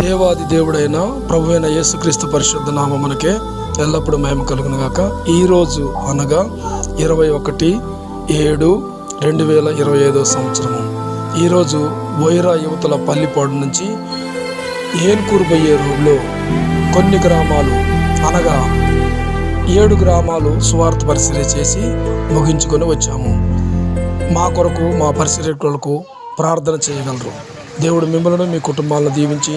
దేవాది దేవుడైన ప్రభు అయిన యేసుక్రీస్తు పరిశుద్ధ నామమునకే ఎల్లప్పుడూ మేము కలుగును గాక ఈరోజు అనగా ఇరవై ఒకటి ఏడు రెండు వేల ఇరవై ఐదో సంవత్సరము. ఈరోజు వైరా యువతల పల్లిపాడు నుంచి ఏన్కూరు పోయే రోడ్లో కొన్ని గ్రామాలు అనగా ఏడు గ్రామాలు స్వార్థ పరిశీలన చేసి ముగించుకొని వచ్చాము. మా కొరకు మా పరిశీలకులకు ప్రార్థన చేయగలరు. దేవుడు మిమ్మల్ని మీ కుటుంబాలను దీవించి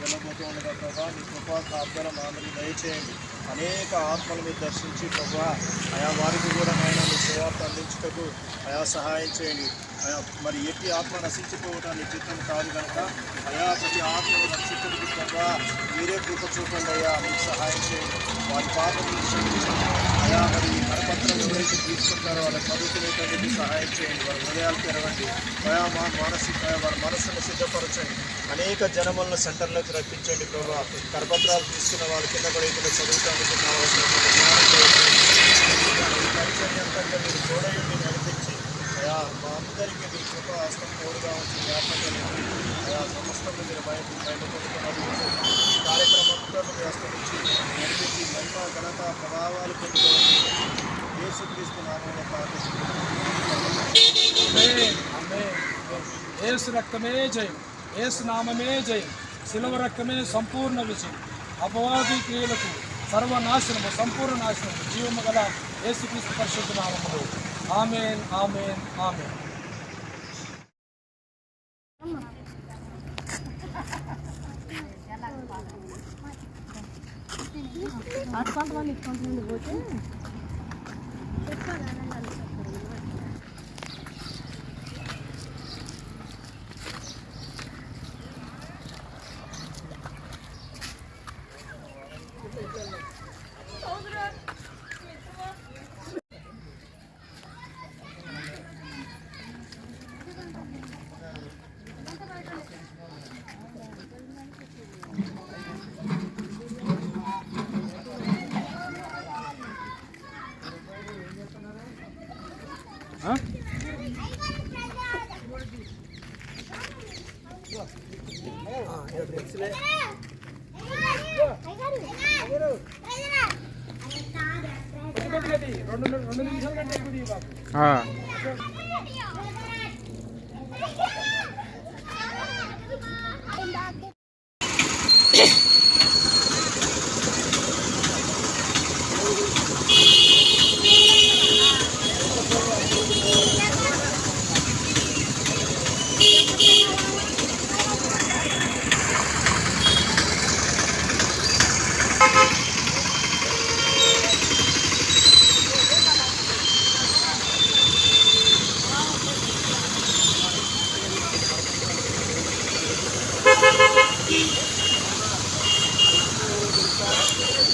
వెళ్ళబోతూ ఉండగా ప్రభా నీ కృపా కాపుదల మా అందరికీ దయచేయండి. అనేక ఆత్మలు మీరు దర్శించి ప్రభా ఆయా వారికి కూడా ఆయన మీ సువార్త అందించుటకు ఆయా సహాయం చేయండి. ఆయా మరి ఎట్టి ఆత్మ నశించిపోవటాన్ని చిత్తం కాదు కనుక అయా ప్రతి ఆత్మను రక్షించడానికి ప్రభా మీరే కృప చూపండి అయ్యా మీకు సహాయం చేయండి. వారి పాపలను క్షమించండి అయా మరి తీసుకుంటారో వాళ్ళ చదువుకునేటువంటి సహాయం చేయండి వారి హృదయాలు తెరవండి. అయా మా మానసిక వారి మనస్సును సిద్ధపరచండి. అనేక జనములను సెంటర్లోకి రప్పించండి ప్రభా. కరపత్రాలు తీసుకున్న వాళ్ళ కింద కూడా ఇక్కడ చదువుతానికి కావాల్సినటువంటి మీరు తోడయుండి నడిపించి అయా మా అందరికీ మీ కృప హస్తం తోడుగా ఉంచి జ్ఞాపకం అయా సమస్తం మీరు భయం భయపడుతున్నారు కార్యక్రమం అంతా మీ హస్తం నుంచి నడిపించి మహిమ ఘనత ప్రభావాలు పొందుకోవాలి ఏసు రక్తమే జయం ఏసు నామమే జయం శిలవ రక్తమే సంపూర్ణ విజయం అపవాది క్రియలకు సర్వనాశనము సంపూర్ణ నాశనము జీవము గల యేసుక్రీస్తు పరిశుద్ధ నామములు ఆమెన్ ఆమెన్ ఆమెన్ అటువంటి వాళ్ళు ఇటువంటి నుండి పోతే రెండు రెండు నిమిషాల కంటే ఎక్కువ తీయ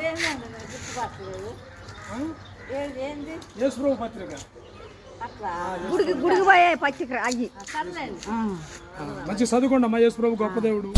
ఏందండి గుర్తుపట్టలేదు ఏంది ఏంది యేసు ప్రభు పత్రిక గుడికి గుడికి పోయే పచ్చికి అయ్యి. మంచి చదువుకోండి అమ్మా యేసు ప్రభు గొప్ప దేవుడు.